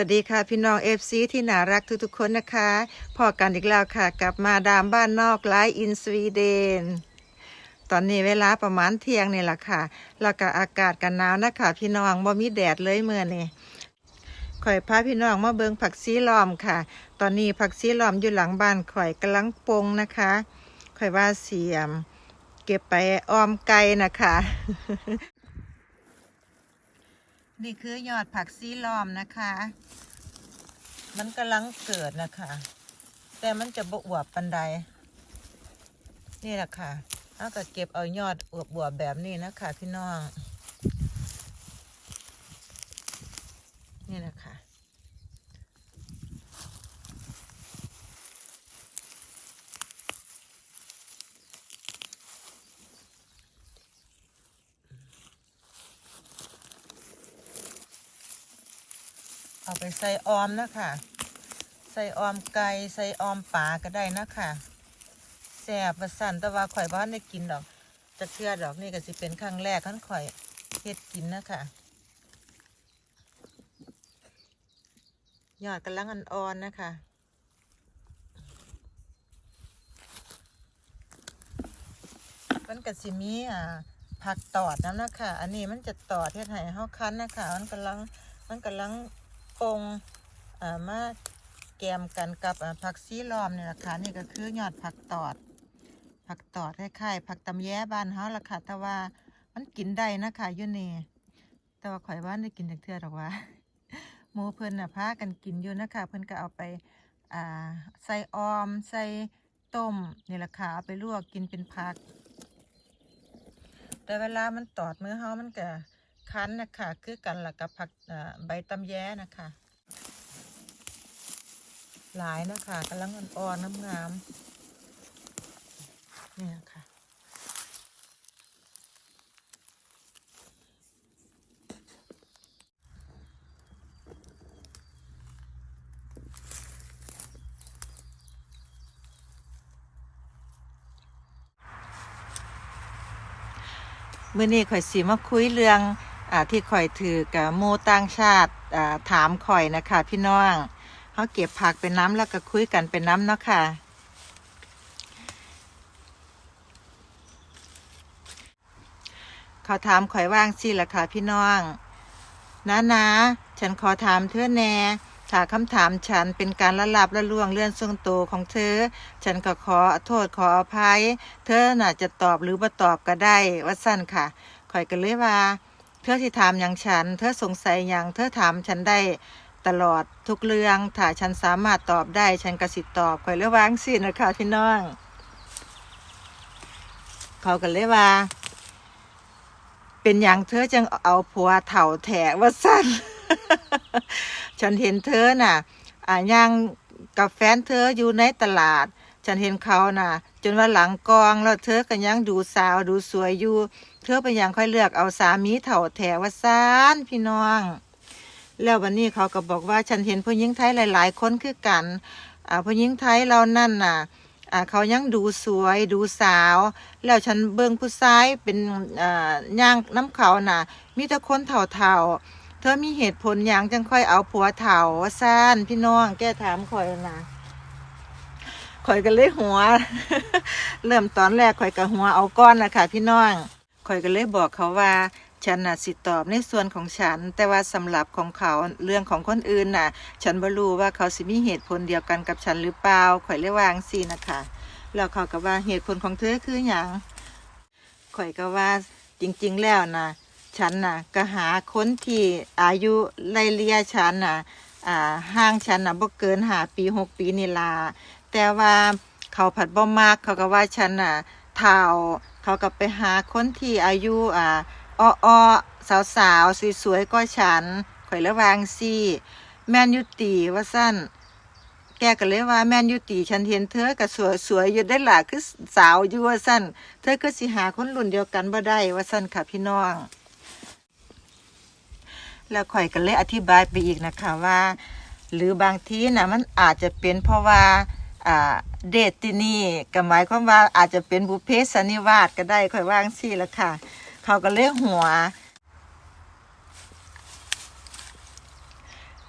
วัสดีค่ะพี่น้องเอฟซีที่น่ารักทุกๆคนนะคะพอกันอีกแล้วค่ะกลับมาดามบ้านนอกไลฟ์อินสวีเดน ตอนนี้เวลาประมาณเที่ยงนี่แหละค่ะ แล้วก็อากาศกันหนาวนะคะพี่น้องบ่มีแดดเลยเมื่อนี่ข่อยพาพี่น้องมาเบิงผักซีล้อมค่ะ ตอนนี้ผักซีล้อมอยู่หลังบ้านข่อยกำลังปงนะคะข่อยว่าเสียม เก็บไปออมไก่นะคะ นี่คือยอดผักซีล้อมนะคะ มันกำลังเกิดนะคะ แต่มันจะบวบปันใดนี่แหละค่ะเอาก็เก็บเอายอดอวบบวบแบบนี้นะคะพี่น้อง นี่แหละค่ะ ไปใส่ออมนะคะใส่ออมไก่ใส่ออมปลาก็ได้นะคะแซ่บประสันแต่ว่าข่อยบ้านได้กินดอกจะเชื่อดอกนี่ก็สิเป็นครั้งแรกขั้นข่อยเฮ็ดกินนะคะยอดกำลังอ่อนๆนะคะมันก็สิมีอ่าผักตอดน้ำนะคะ อันนี้มันจะตอดเฮ็ดให้เฮาคั้นนะคะ มันกำลัง มันกำลัง ปงมาแกมกันกับผักซีลอมเนี่ยนะคะนี่ก็คือยอดผักตอด ผักตอดคล้ายๆผักตำแย้บ้านเฮาละค่ะ แต่ว่ามันกินได้นะคะอยู่นี่แต่ว่าข่อยว่าได้กินจากเทื่อหรอกว่าหมูเพิ่นน่ะพากันกินอยู่นะคะเพิ่นก็เอาไปอ่าใส่ออมใส่ต้มนี่ละค่ะเอาไปลวกกินเป็นผัก แต่เวลามันตอดมือเฮามันก็ คั้นนะคะ คือกันละกับผักใบตำแย้นะคะ หลายนะคะกำลังอ่อนๆงามๆนี่นะคะมื่อนี้ข่อยสีมาคุยเรื่อง ที่ข่อยถือกับโมต่างชาติถามข่อยนะคะพี่น้องเขาเก็บผักเป็นน้ำแล้วก็คุยกันเป็นน้ำเนาะค่ะเขาถามข่อยว่างสิล่ะค่ะพี่น้องนะนะฉันขอถามเธอแน่ถ้าคำถามฉันเป็นการละลับละล่วงเลื่อนทรงโตของเธอ ฉันก็ขอโทษขออภัย เธอน่ะจะตอบหรือบ่ตอบก็ได้ว่าสั้นค่ะข่อยก็เลยว่า ธอที่ถามอย่างฉัน เธอสงสัยอย่างเธอถามฉันได้ตลอดทุกเรื่อง ถ้าฉันสามารถตอบได้ ฉันก็สิตอบข่อยเลยวางสินะคะพี่น้อง เขาก็เลยว่า เป็นอย่างเธอจึงเอาผัวเถ่าแถว่าสั้นฉันเห็นเธอน่ะ อ่าย่างกับแฟนเธออยู่ในตลาด ฉันเห็นเขาน่ะ จนว่าหลังกองแล้วเธอก็ยังดูสาวดูสวยอยู่ เธอเป็นย่างค่อยเลือกเอาสามีเถ่าแถว่าซานพี่น้อง แล้ววันนี้เขาก็บอกว่าฉันเห็นผู้หญิงไทยหลาย ๆ คนคือกันอ่าผู้หญิงไทยเรานั่นน่ะอ่าเขายังดูสวยดูสาว แล้วฉันเบิ่งผู้ชายเป็นอ่าย่างน้ำเขาน่ะ มีแต่คนเถ่าๆเธอมีเหตุผลอย่างจังค่อยเอาผัวเถ่าว่าซ่านพี่น้องแกถามข่อยนะ ข่อยก็เลยหัว เริ่มตอนแรกข่อยก็หัวเอาก้อนนะคะพี่น้องข่อยก็เลยบอกเขาว่าฉันน่ะสิตอบในส่วนของฉัน แต่ว่าสำหรับของเขาเรื่องของคนอื่นน่ะ ฉันบ่รู้ว่าเขาสิมีเหตุผลเดียวกันกับฉันหรือเปล่าข่อยเลยวางสินะคะแล้วเขาก็ว่าเหตุผลของเธอคืออย่างข่อยก็ว่าจริง ๆ แล้วนะฉันน่ะก็หาคนที่อายุไล่เลี่ยฉันน่ะอ่าห่างฉันน่ะบ่เกินหาปีหกปีนี่ลา แต่ว่าเขาผัดบ่มากเขาก็ว่าฉันน่ะเท่าเขาก็ไปหาคนที่อายุอ่าอ้อๆสาวๆสวยๆก็ฉันข่อยละวางซี่ แมนยุติว่าสั้นแกก็เลยว่าแมนยุติฉันเห็นเธอก็สวยสวยอยู่ได้หล่ะคือสาวอยู่ว่าสั้นเธอก็สิหาคนรุ่นเดียวกันบ่ได้ว่าสั้นค่ะพี่น้อง แล้วข่อยก็เลยอธิบายไปอีกนะคะว่า หรือบางทีนะมันอาจจะเป็นเพราะว่า เดทที่นี่ก็หมายความว่าอาจจะเป็นบุพเพสนิวาสก็ได้ข่อยว่างซี่ละค่ะ เขาก็เลยหัว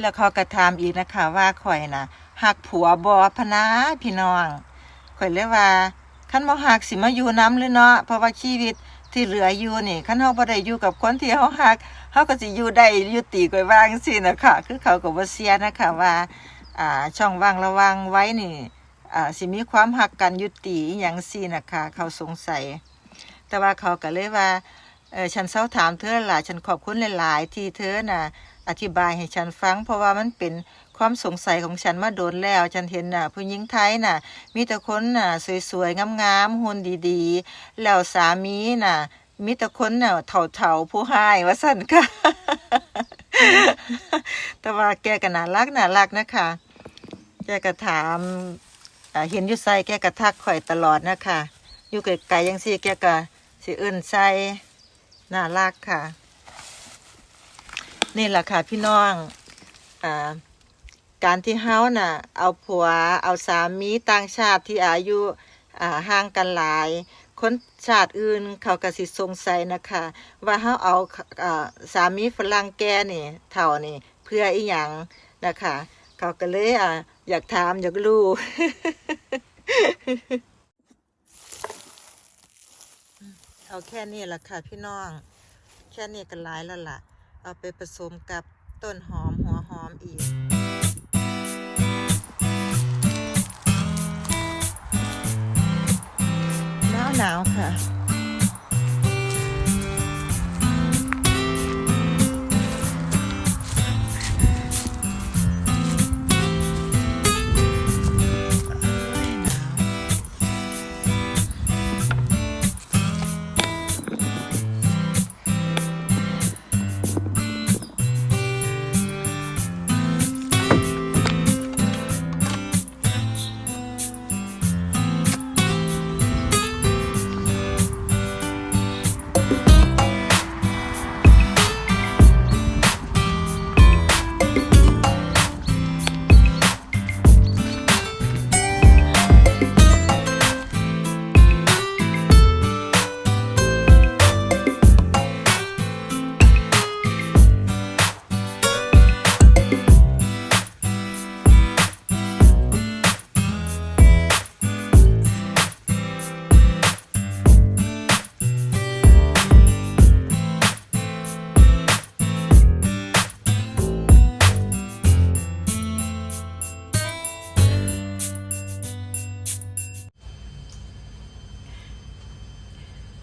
แล้วเขาก็ถามอีกนะคะว่าข่อยนะหักผัวบ่พนะพี่น้องข่อยเลยว่าคันบ่หักสิมาอยู่นํเลยเนาะเพราะว่าชีวิตที่เหลืออยู่นี่คันเฮาบ่ได้อยู่กับคนที่เฮาหักเฮาก็สิอยู่ได้อยู่ตีข่อยว่างซี่นะคะคือเขาก็บ่เสียนะคะว่า อ่าช่องว่างระวังไว้นี่ อ่าสิมีความหักกันยู่ตีอหยังซี่นะคะเขาสงสัย แต่ว่าเขาก็เลยว่าเออฉันเศร้าถามเธอหล่ะฉันขอบคุณหลาย ๆ ที่เธอน่ะอธิบายให้ฉันฟัง เพราะว่ามันเป็นความสงสัยของฉันมาโดนแล้ว ฉันเห็นน่ะ ผู้หญิงไทยน่ะ มีแต่คนน่ะ สวย ๆ งาม ๆ หุ่นดีๆ แล้วสามีน่ะ มีแต่คนน่ะเฒ่าๆ ผู้หายว่าสั่นค่ะ แต่ว่าแกก็น่ารักน่ารักนะคะ แกก็ถาม เห็นอยู่ไสแกก็ทักข่อยตลอดนะคะอยู่ไกลๆยังซี่แกก็สิเอิ้นใส่น่ารักค่ะ นี่แหละค่ะพี่น้องอการที่เฮาน่ะ เอาผัวเอาสามีต่างชาติที่อายุห่างกันหลาย คนชาติอื่นเขาก็สิสงสัยนะคะ ว่าเฮาเอาอ่าสามีฝรั่งแก่นี่เท่านี่เพื่ออีหยังนะคะ เขาก็เลยอ่าอยากถามอยากรู้เอาแค่นี้ละค่ะพี่น้อง แค่นี้ก็หลายแล้วล่ะ เอาไปผสมกับต้นหอมหัวหอมอีกหนาวหนาวๆค่ะ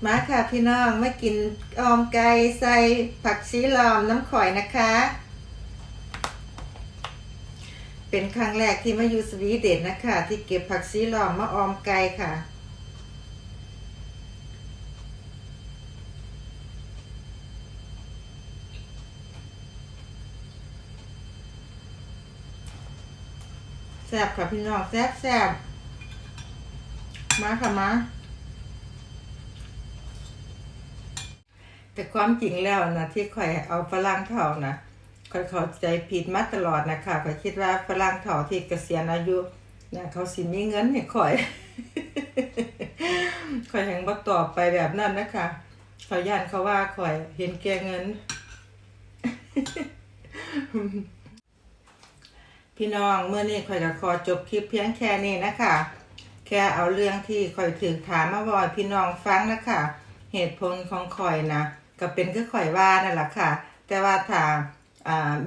มาค่ะพี่น้องมากินออมไก่ใส่ผักชีลอมน้ำข่อยนะคะ เป็นครั้งแรกที่มาอยู่สวีเดนนะคะ ที่เก็บผักชีลอมมาออมไก่ค่ะ แซ่บค่ะพี่น้องแซ่บแซ่บมาค่ะมา แต่ความจริงแล้วนะที่ข่อยเอาฝรั่งเถานะข่อยเข้าใจผิดมาตลอดนะคะข่อยคิดว่าฝรั่งเถาที่เกษียณอายุนะเขาสิมีเงินให้ข่อยข่อยแห่งบ่ตอบไปแบบนั้นนะคะข่อยย่านเขาว่าข่อยเห็นแก่เงิน พี่น้องเมื่อนี้ข่อยก็ขอจบคลิปเพียงแค่นี้นะคะแค่เอาเรื่องที่ข่อยถึงถามมาบ่อยพี่น้องฟังนะคะเหตุผลของข่อยนะ ก็เป็นคือข่อยว่านั่นแหละค่ะ แต่ว่าถ้า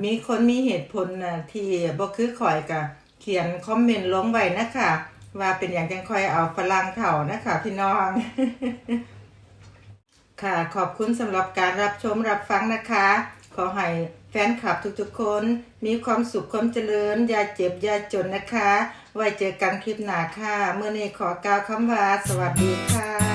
มีคนมีเหตุผลที่บ่คือข่อยก็เขียนคอมเมนต์ลงไว้นะคะว่าเป็นอย่างจังข่อยเอาฝรั่งเถ่านะคะพี่น้อง ค่ะขอบคุณสำหรับการรับชมรับฟังนะคะ ขอให้แฟนคลับทุกๆคน มีความสุขความเจริญ อย่าเจ็บ อย่าจนนะคะ ไว้เจอกันคลิปหน้าค่ะ เมื่อนี้ขอกล่าวคำว่า สวัสดีค่ะ